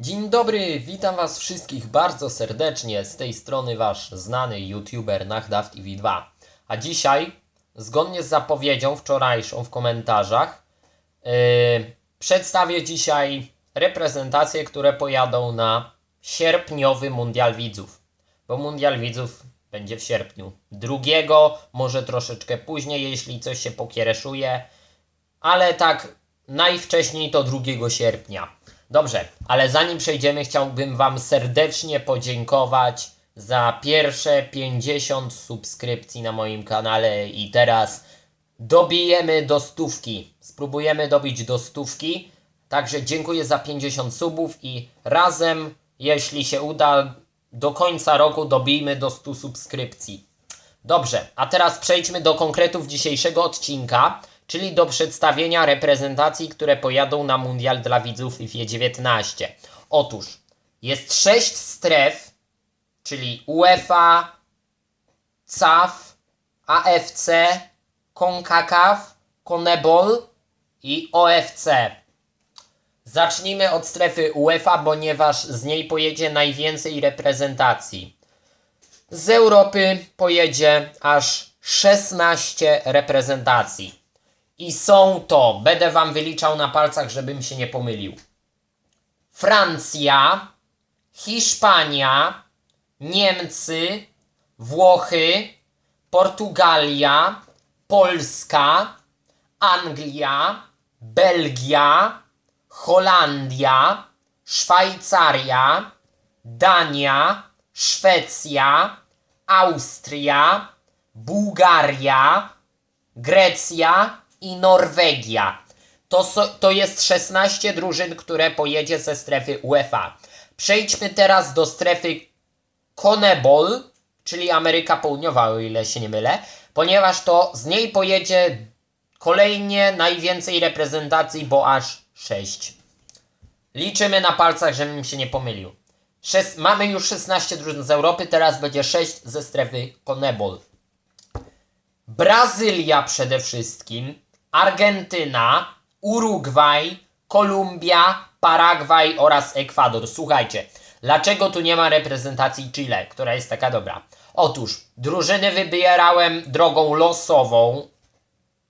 Dzień dobry, witam Was wszystkich bardzo serdecznie. Z tej strony Wasz znany youtuber Nachdaw TV2. A dzisiaj, zgodnie z zapowiedzią wczorajszą w komentarzach, yy, przedstawię dzisiaj reprezentacje, które pojadą na sierpniowy Mundial Widzów. Bo Mundial Widzów będzie w sierpniu. Drugiego, może troszeczkę później, jeśli coś się pokiereszuje ale tak najwcześniej to 2 sierpnia. Dobrze, ale zanim przejdziemy, chciałbym Wam serdecznie podziękować za pierwsze 50 subskrypcji na moim kanale i teraz dobijemy do stówki. Spróbujemy dobić do stówki. Także dziękuję za 50 subów i razem, jeśli się uda, do końca roku dobijmy do 100 subskrypcji. Dobrze, a teraz przejdźmy do konkretów dzisiejszego odcinka, czyli do przedstawienia reprezentacji, które pojadą na Mundial dla widzów FIFA 19. Otóż jest 6 stref, czyli UEFA, CAF, AFC, CONCACAF, CONEBOL i OFC. Zacznijmy od strefy UEFA, ponieważ z niej pojedzie najwięcej reprezentacji. Z Europy pojedzie aż 16 reprezentacji. I są to, będę wam wyliczał na palcach, żebym się nie pomylił. Francja, Hiszpania, Niemcy, Włochy, Portugalia, Polska, Anglia, Belgia, Holandia, Szwajcaria, Dania, Szwecja, Austria, Bułgaria, Grecja i Norwegia. To, so, to jest 16 drużyn, które pojedzie ze strefy UEFA. Przejdźmy teraz do strefy CONEBOL, czyli Ameryka Południowa, o ile się nie mylę, ponieważ to z niej pojedzie kolejnie najwięcej reprezentacji, bo aż 6. Liczymy na palcach, żebym się nie pomylił. Szes- mamy już 16 drużyn z Europy, teraz będzie 6 ze strefy CONEBOL. Brazylia przede wszystkim, Argentyna, Urugwaj, Kolumbia, Paragwaj oraz Ekwador. Słuchajcie, dlaczego tu nie ma reprezentacji Chile, która jest taka dobra? Otóż drużyny wybierałem drogą losową.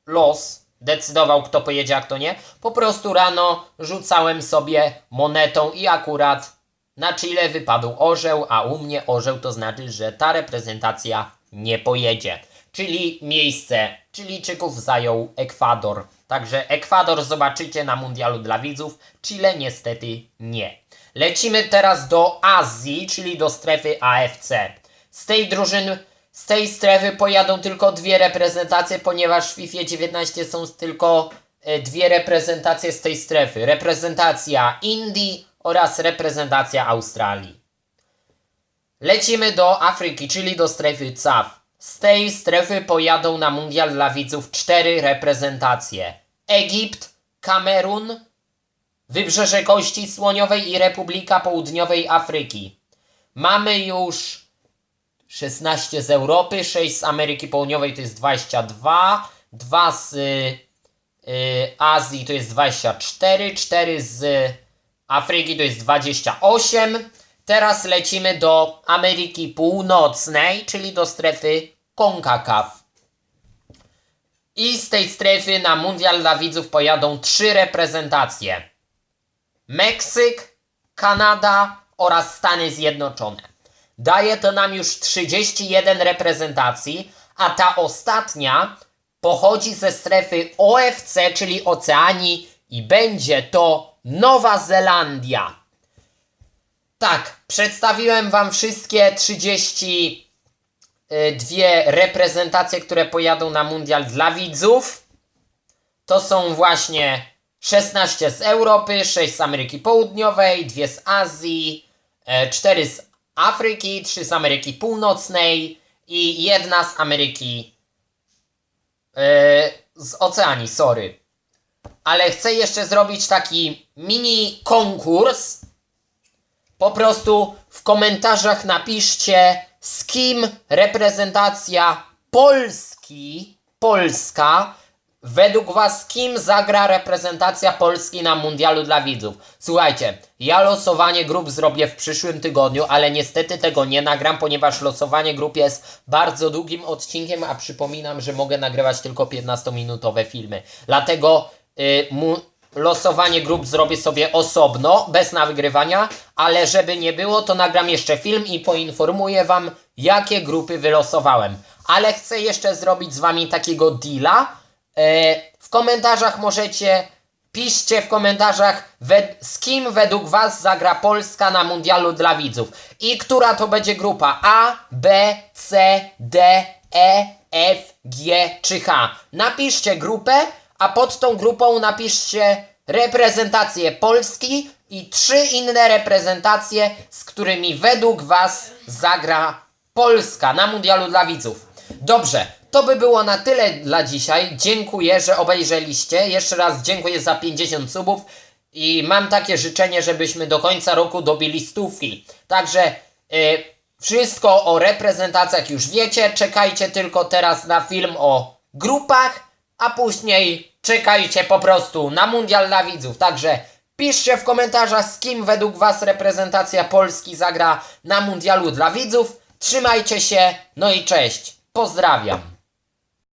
Los decydował, kto pojedzie, a kto nie. Po prostu rano rzucałem sobie monetą i akurat na Chile wypadł orzeł, a u mnie orzeł to znaczy, że ta reprezentacja nie pojedzie. Czyli miejsce Chilijczyków zajął Ekwador. Także Ekwador zobaczycie na mundialu dla widzów, Chile niestety nie. Lecimy teraz do Azji, czyli do strefy AFC. Z tej drużyny, z tej strefy pojadą tylko dwie reprezentacje, ponieważ w FIFA 19 są tylko e, dwie reprezentacje z tej strefy. Reprezentacja Indii oraz reprezentacja Australii. Lecimy do Afryki, czyli do strefy CAF. Z tej strefy pojadą na mundial dla widzów cztery reprezentacje: Egipt, Kamerun, Wybrzeże Kości Słoniowej i Republika Południowej Afryki. Mamy już 16 z Europy, 6 z Ameryki Południowej to jest 22, 2 z y, y, Azji to jest 24, 4 z Afryki to jest 28. Teraz lecimy do Ameryki Północnej, czyli do strefy CONCACAF. I z tej strefy na Mundial dla widzów pojadą trzy reprezentacje. Meksyk, Kanada oraz Stany Zjednoczone. Daje to nam już 31 reprezentacji, a ta ostatnia pochodzi ze strefy OFC, czyli Oceanii i będzie to Nowa Zelandia. Tak, przedstawiłem Wam wszystkie 32 reprezentacje, które pojadą na Mundial dla widzów. To są właśnie 16 z Europy, 6 z Ameryki Południowej, 2 z Azji, 4 z Afryki, 3 z Ameryki Północnej i jedna z Ameryki e, z Oceanii, sorry. Ale chcę jeszcze zrobić taki mini konkurs. Po prostu w komentarzach napiszcie, z kim reprezentacja Polski, Polska według Was kim zagra reprezentacja Polski na mundialu dla widzów? Słuchajcie, ja losowanie grup zrobię w przyszłym tygodniu, ale niestety tego nie nagram, ponieważ losowanie grup jest bardzo długim odcinkiem, a przypominam, że mogę nagrywać tylko 15-minutowe filmy. Dlatego y, mu, losowanie grup zrobię sobie osobno, bez nagrywania, ale żeby nie było, to nagram jeszcze film i poinformuję Wam, jakie grupy wylosowałem. Ale chcę jeszcze zrobić z Wami takiego deala. E, w komentarzach możecie, piszcie w komentarzach, z kim według Was zagra Polska na mundialu dla widzów. I która to będzie grupa A, B, C, D, E, F, G czy H. Napiszcie grupę, a pod tą grupą napiszcie reprezentację Polski i trzy inne reprezentacje, z którymi według Was zagra Polska na mundialu dla widzów. Dobrze, to by było na tyle dla dzisiaj. Dziękuję, że obejrzeliście. Jeszcze raz dziękuję za 50 subów i mam takie życzenie, żebyśmy do końca roku dobili stówki. Także y, wszystko o reprezentacjach już wiecie. Czekajcie tylko teraz na film o grupach, a później czekajcie po prostu na mundial dla widzów. Także piszcie w komentarzach, z kim według Was reprezentacja Polski zagra na mundialu dla widzów. Trzymajcie się, no i cześć. Pozdrawiam.